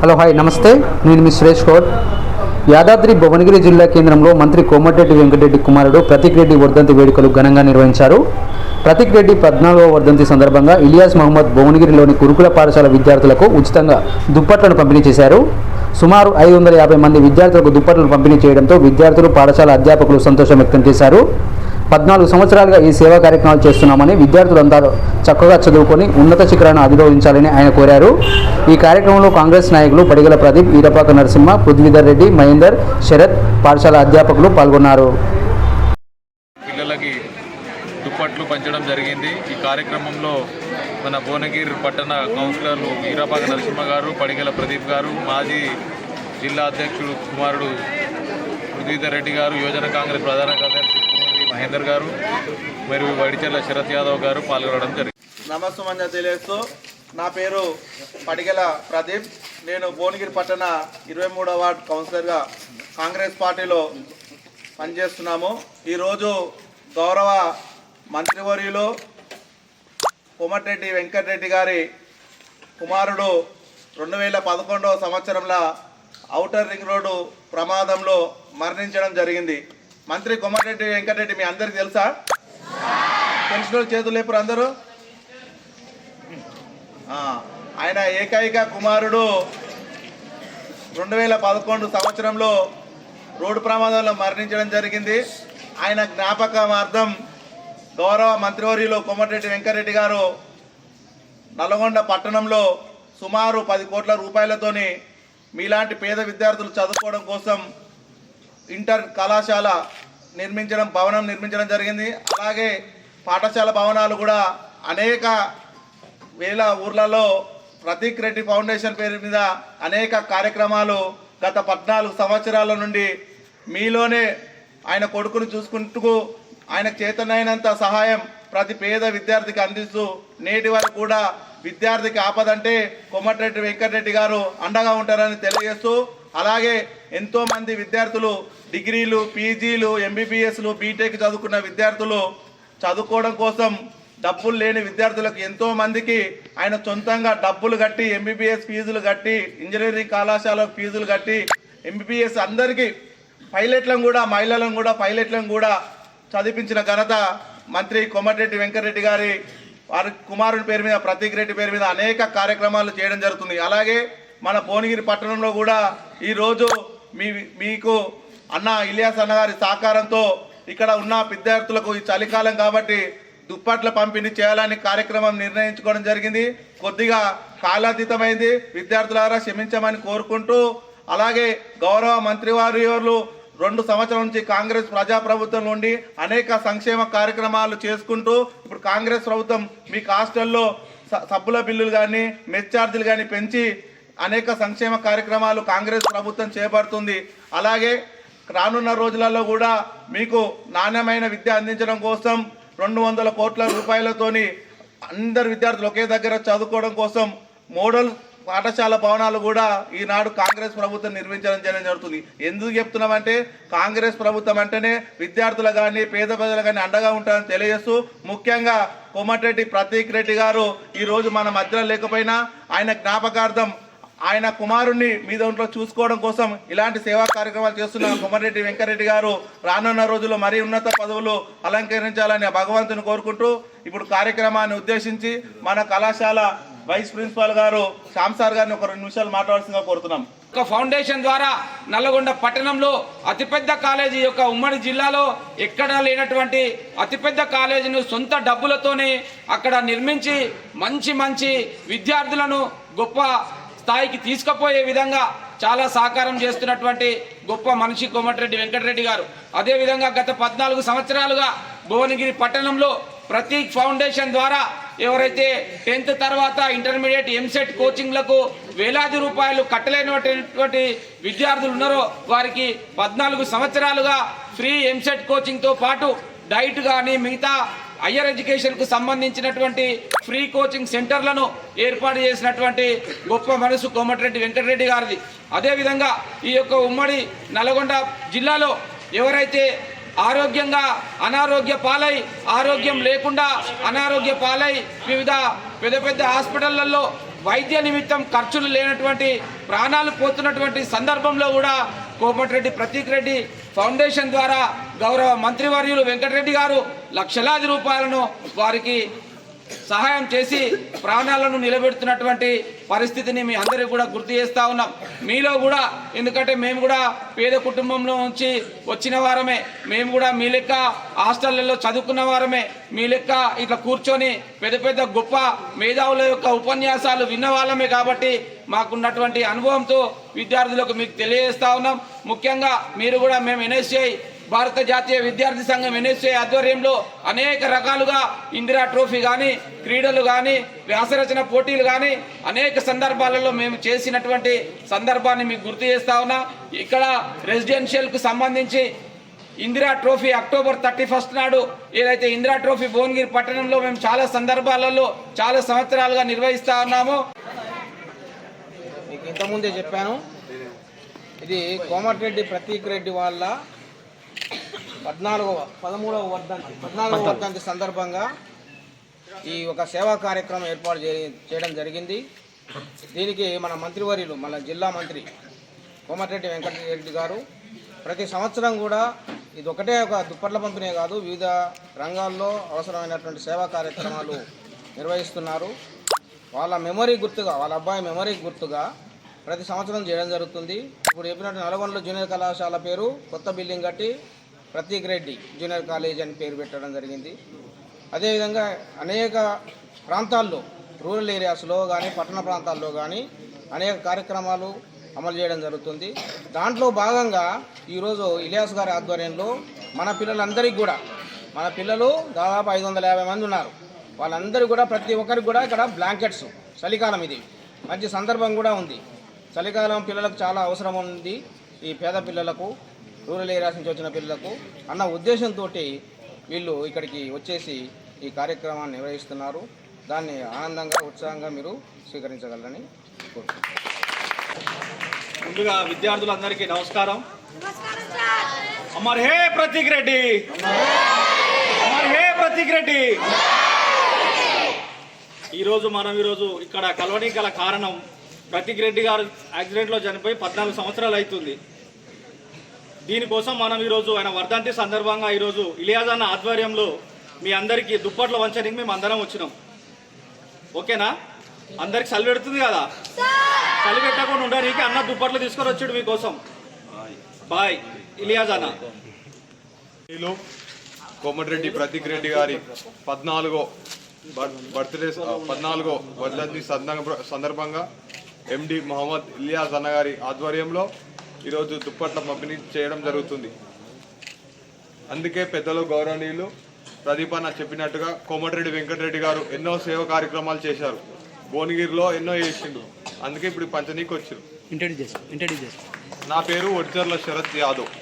Hello hi నమస్తే. నేను మీ సురేష్ గౌడ్ యాదాద్రి భువనగిరి జిల్లా కేంద్రంలో మంత్రి కోమటిరెడ్డి వెంకటరెడ్డి కుమారుడు ప్రతీక్ రెడ్డి వర్ధంతి వేడుకలు ఘనంగా నిర్వహించారు. ప్రతీక్ రెడ్డి పద్నాలుగవ వర్ధంతి సందర్భంగా ఇలియాస్ మహమ్మద్ భువనగిరిలోని గురుకుల పాఠశాల విద్యార్థులకు ఉచితంగా దుప్పట్లను పంపిణీ చేశారు. సుమారు ఐదు వందల యాభై మంది విద్యార్థులకు దుప్పట్లను పంపిణీ చేయడంతో విద్యార్థులు పాఠశాల అధ్యాపకులు సంతోషం వ్యక్తం చేశారు. పద్నాలుగు సంవత్సరాలుగా ఈ సేవా కార్యక్రమాలు చేస్తున్నామని విద్యార్థులందరూ చక్కగా చదువుకొని ఉన్నత శిఖరాన్ని అధిరోహించాలని ఆయన కోరారు. ఈ కార్యక్రమంలో కాంగ్రెస్ నాయకులు పడిగల ప్రదీప్ ఈరపాక నరసింహ పృథ్వీధర్ రెడ్డి మహేందర్ శరత్ పాఠశాల అధ్యాపకులు పాల్గొన్నారు. పిల్లలకి దుప్పట్లు పంచడం జరిగింది. ఈ కార్యక్రమంలో మన భువనగిరి పట్టణ కౌన్సిలర్లు వీరాపాక నరసింహ గారు పడిగల ప్రదీప్ గారు మాజీ జిల్లా అధ్యక్షుడు కుమారుడు పృథ్వీధర్ రెడ్డి గారు యువజన కాంగ్రెస్ ప్రధాన కార్యదర్శి మహేందర్ గారు మరియు వడిచెర్ల శరత్ యాదవ్ గారు పాల్గొనడం జరిగింది. నమస్సుమంజ తెలియస్తూ నా పేరు పడిగల ప్రదీప్. నేను భువనగిరి పట్టణ ఇరవై మూడవ వార్డ్ కౌన్సిలర్గా కాంగ్రెస్ పార్టీలో పనిచేస్తున్నాము. ఈరోజు గౌరవ మంత్రివర్యులు కోమటిరెడ్డి వెంకటరెడ్డి గారి కుమారుడు రెండు వేల పదకొండవ సంవత్సరంలో ఔటర్ రింగ్ రోడ్డు ప్రమాదంలో మరణించడం జరిగింది. మంత్రి కోమటిరెడ్డి వెంకటరెడ్డి మీ అందరికీ తెలుసా? తెలిసిన చేతులు లేపురు అందరూ? ఆయన ఏకైక కుమారుడు. రెండు వేల పదకొండు సంవత్సరంలో రోడ్డు ప్రమాదంలో మరణించడం జరిగింది. ఆయన జ్ఞాపకార్థం గౌరవ మంత్రివర్యులు కొమ్మటిరెడ్డి వెంకరెడ్డి గారు నల్గొండ పట్టణంలో సుమారు పది కోట్ల రూపాయలతోని మీలాంటి పేద విద్యార్థులు చదువుకోవడం కోసం ఇంటర్ కళాశాల నిర్మించడం భవనం నిర్మించడం జరిగింది. అలాగే పాఠశాల భవనాలు కూడా అనేక వేల ఊర్లలో ప్రతీక్ రెడ్డి ఫౌండేషన్ పేరు మీద అనేక కార్యక్రమాలు గత పద్నాలుగు సంవత్సరాల నుండి మీలోనే ఆయన కొడుకును చూసుకుంటూ ఆయన చేతనైనంత సహాయం ప్రతి పేద విద్యార్థికి అందిస్తూ నేటి వరకు కూడా విద్యార్థికి ఆపదంటే కొమ్మటిరెడ్డి వెంకటరెడ్డి గారు అండగా ఉంటారని తెలియజేస్తూ అలాగే ఎంతోమంది విద్యార్థులు డిగ్రీలు పీజీలు ఎంబీబీఎస్లు బీటెక్ చదువుకున్న విద్యార్థులు చదువుకోవడం కోసం డబ్బులు లేని విద్యార్థులకు ఎంతో మందికి ఆయన సొంతంగా డబ్బులు కట్టి ఎంబీబీఎస్ ఫీజులు కట్టి ఇంజనీరింగ్ కళాశాల ఫీజులు కట్టి ఎంబీబీఎస్ అందరికీ పైలట్లను కూడా మహిళలను కూడా పైలట్లను కూడా చదివించిన ఘనత మంత్రి కొమ్మటిరెడ్డి వెంకటరెడ్డి గారి వారి కుమారుని పేరు మీద ప్రతీక్ రెడ్డి పేరు మీద అనేక కార్యక్రమాలు చేయడం జరుగుతుంది. అలాగే మన భువనగిరి పట్టణంలో కూడా ఈరోజు మీ మీకు అన్న ఇలియాస్ అన్నగారి సహకారంతో ఇక్కడ ఉన్న విద్యార్థులకు ఈ చలికాలం కాబట్టి దుప్పట్ల పంపిణీ చేయాలని కార్యక్రమం నిర్ణయించుకోవడం జరిగింది. కొద్దిగా కాలాతీతమైంది. విద్యార్థులారా క్షమించమని కోరుకుంటూ అలాగే గౌరవ మంత్రివారు రెండు సంవత్సరాల నుంచి కాంగ్రెస్ ప్రజాప్రభుత్వం నుండి అనేక సంక్షేమ కార్యక్రమాలు చేసుకుంటూ ఇప్పుడు కాంగ్రెస్ ప్రభుత్వం మీకు హాస్టల్లో స- సబ్బుల బిల్లులు కానీ మెస్ ఛార్జీలు కానీ పెంచి అనేక సంక్షేమ కార్యక్రమాలు కాంగ్రెస్ ప్రభుత్వం చేపడుతుంది. అలాగే రానున్న రోజులలో కూడా మీకు నాణ్యమైన విద్య అందించడం కోసం రెండు వందల కోట్ల రూపాయలతోని అందరు విద్యార్థులు ఒకే దగ్గర చదువుకోవడం కోసం మోడల్ పాఠశాల భవనాలు కూడా ఈనాడు కాంగ్రెస్ ప్రభుత్వం నిర్మించడం చేయడం జరుగుతుంది. ఎందుకు చెప్తున్నామంటే కాంగ్రెస్ ప్రభుత్వం అంటేనే విద్యార్థులు కానీ పేద ప్రజలు కానీ అండగా ఉంటారని తెలియజేస్తూ ముఖ్యంగా కోమటిరెడ్డి ప్రతీక్ రెడ్డి గారు ఈరోజు మన మధ్యలో లేకపోయినా ఆయన జ్ఞాపకార్థం ఆయన కుమారుణ్ణి మీ దాంట్లో చూసుకోవడం కోసం ఇలాంటి సేవా కార్యక్రమాలు చేస్తున్న కొమరెడ్డి వెంకరెడ్డి గారు రానున్న రోజుల్లో మరీ ఉన్నత పదవులు అలంకరించాలని భగవంతుని కోరుకుంటూ ఇప్పుడు కార్యక్రమాన్ని ఉద్దేశించి మన కళాశాల వైస్ ప్రిన్సిపాల్ గారు శ్యామ్ సార్ గారిని ఒక రెండు నిమిషాలు మాట్లాడాల్సిందిగా కోరుతున్నాం. ఒక ఫౌండేషన్ ద్వారా నల్లగొండ పట్టణంలో అతిపెద్ద కాలేజీ యొక్క ఉమ్మడి జిల్లాలో ఎక్కడా లేనటువంటి అతిపెద్ద కాలేజీని సొంత డబ్బులతోనే అక్కడ నిర్మించి మంచి మంచి విద్యార్థులను గొప్ప స్థాయికి తీసుకుపోయే విధంగా చాలా సహకారం చేస్తున్నటువంటి గొప్ప మనిషి కోమటిరెడ్డి వెంకటరెడ్డి గారు. అదేవిధంగా గత పద్నాలుగు సంవత్సరాలుగా భువనగిరి పట్టణంలో ప్రతీక్ ఫౌండేషన్ ద్వారా ఎవరైతే టెన్త్ తర్వాత ఇంటర్మీడియట్ ఎంసెట్ కోచింగ్లకు వేలాది రూపాయలు కట్టలేనటువంటి విద్యార్థులు ఉన్నారో వారికి పద్నాలుగు సంవత్సరాలుగా ఫ్రీ ఎంసెట్ కోచింగ్తో పాటు డైట్ కానీ మిగతా హయ్యర్ ఎడ్యుకేషన్కు సంబంధించినటువంటి ఫ్రీ కోచింగ్ సెంటర్లను ఏర్పాటు చేసినటువంటి గొప్ప మనసు కోమటిరెడ్డి వెంకటరెడ్డి గారిది. అదేవిధంగా ఈ యొక్క ఉమ్మడి నల్గొండ జిల్లాలో ఎవరైతే ఆరోగ్యంగా అనారోగ్య పాలై ఆరోగ్యం లేకుండా అనారోగ్య పాలై వివిధ పెద్ద పెద్ద హాస్పిటళ్ళలో వైద్య నిమిత్తం ఖర్చులు లేనటువంటి ప్రాణాలు పోతున్నటువంటి సందర్భంలో కూడా కోమటిరెడ్డి ప్రతీక్ రెడ్డి ఫౌండేషన్ ద్వారా గౌరవ మంత్రివర్యులు వెంకటరెడ్డి గారు లక్షలాది రూపాయలను వారికి సహాయం చేసి ప్రాణాలను నిలబెడుతున్నటువంటి పరిస్థితిని మీ అందరికీ కూడా గుర్తు చేస్తా ఉన్నాం. మీలో కూడా ఎందుకంటే మేము కూడా పేద కుటుంబంలో నుంచి వచ్చిన వారమే. మేము కూడా మీ లెక్క హాస్టళ్ళలో చదువుకున్న వారమే. మీ లెక్క ఇట్లా కూర్చొని పెద్ద పెద్ద గొప్ప మేధావుల యొక్క ఉపన్యాసాలు విన్న వాళ్ళమే కాబట్టి మాకున్నటువంటి అనుభవంతో విద్యార్థులకు మీకు తెలియజేస్తా ఉన్నాం. ముఖ్యంగా మీరు కూడా మేము ఎన్ఎస్ఐ భారత జాతీయ విద్యార్థి సంఘం ఎన్ఎస్ఏ ఆధ్వర్యంలో అనేక రకాలుగా ఇందిరా ట్రోఫీ కానీ క్రీడలు కానీ వ్యాసరచన పోటీలు కానీ అనేక సందర్భాలలో మేము చేసినటువంటి సందర్భాన్ని మీకు గుర్తు చేస్తా ఉన్నా. ఇక్కడ రెసిడెన్షియల్కు సంబంధించి Indira trophy October thirty first నాడు ఏదైతే ఇందిరా ట్రోఫీ భువనగిరి పట్టణంలో మేము చాలా సందర్భాలలో చాలా సంవత్సరాలుగా నిర్వహిస్తా ఉన్నాము. ఇంతకుముందే చెప్పాను. ఇది కోమటిరెడ్డి ప్రతీక్ రెడ్డి వాళ్ళ పద్నాలుగవ పదమూడవ వర్ధంతి పద్నాలుగవ వర్ధంతి సందర్భంగా ఈ ఒక సేవా కార్యక్రమం ఏర్పాటు చేయడం జరిగింది. దీనికి మన మంత్రివర్యులు మన జిల్లా మంత్రి కోమటిరెడ్డి వెంకటరెడ్డి గారు ప్రతి సంవత్సరం కూడా ఇది ఒకటే ఒక దుప్పట్ల పంపిణీ కాదు వివిధ రంగాల్లో అవసరమైనటువంటి సేవా కార్యక్రమాలు నిర్వహిస్తున్నారు. వాళ్ళ మెమరీ గుర్తుగా వాళ్ళ అబ్బాయి మెమరీ గుర్తుగా ప్రతి సంవత్సరం చేయడం జరుగుతుంది. ఇప్పుడు చెప్పినట్టు నల్గొండలో జూనియర్ కళాశాల పేరు కొత్త బిల్డింగ్ కట్టి ప్రతీక్ రెడ్డి జూనియర్ కాలేజ్ అని పేరు పెట్టడం జరిగింది. అదేవిధంగా అనేక ప్రాంతాల్లో రూరల్ ఏరియాస్లో కానీ పట్టణ ప్రాంతాల్లో కానీ అనేక కార్యక్రమాలు అమలు చేయడం జరుగుతుంది. దాంట్లో భాగంగా ఈరోజు ఇలియాస్ గారి ఆధ్వర్యంలో మన పిల్లలందరికీ కూడా మన పిల్లలు దాదాపు ఐదు వందల యాభై మంది ఉన్నారు. వాళ్ళందరూ కూడా ప్రతి ఒక్కరికి కూడా ఇక్కడ బ్లాంకెట్స్ చలికాలం ఇది. మంచి సందర్భం కూడా ఉంది. చలికాలం పిల్లలకు చాలా అవసరం ఉంది. ఈ పేద పిల్లలకు రూరల్ ఏరియాస్ నుంచి వచ్చిన పిల్లలకు అన్న ఉద్దేశంతో వీళ్ళు ఇక్కడికి వచ్చేసి ఈ కార్యక్రమాన్ని నిర్వహిస్తున్నారు. దాన్ని ఆనందంగా ఉత్సాహంగా మీరు స్వీకరించగలరని కోరుకుంటున్నాను. ముందుగా విద్యార్థులందరికీ నమస్కారం. అమర్ హే ప్రతీక్ రెడ్డి. అమర్ హే ప్రతీక్ రెడ్డి. ఈరోజు మనం ఈరోజు ఇక్కడ కలవడానికి గల కారణం ప్రతీక్ రెడ్డి గారు యాక్సిడెంట్లో చనిపోయి పద్నాలుగు సంవత్సరాలు అవుతుంది. దీనికోసం మనం ఈరోజు ఆయన వర్ధంతి సందర్భంగా ఈరోజు ఇలియాజ్ అన్న ఆధ్వర్యంలో మీ అందరికీ దుప్పట్ల వంచడానికి మేము అందరం వచ్చినాం. ఓకేనా? అందరికి చలి పెడుతుంది కదా? చలి పెట్టకుండా ఉండడానికి అన్న దుప్పట్లు తీసుకొని వచ్చాడు మీకోసం. బాయ్ ఇలియాజ్ అన్న. కోమటిరెడ్డి ప్రతీక్ రెడ్డి గారి పద్నాలుగో బర్త్డే పద్నాలుగో వర్ధంతి సందర్భంగా ఎండి మహమ్మద్ ఇలియాజ్ అన్న గారి ఆధ్వర్యంలో ఈరోజు దుప్పట్ల పంపిణీ చేయడం జరుగుతుంది. అందుకే పెద్దలు గౌరవనీయులు ప్రదీప్ అన్న చెప్పినట్టుగా కోమటిరెడ్డి వెంకటరెడ్డి గారు ఎన్నో సేవ కార్యక్రమాలు చేశారు. భువనగిరిలో ఎన్నో చేసిండు అందుకే ఇప్పుడు పంచనీకి వచ్చారు నా పేరు ఒడిచర్ల శరత్ యాదవ్.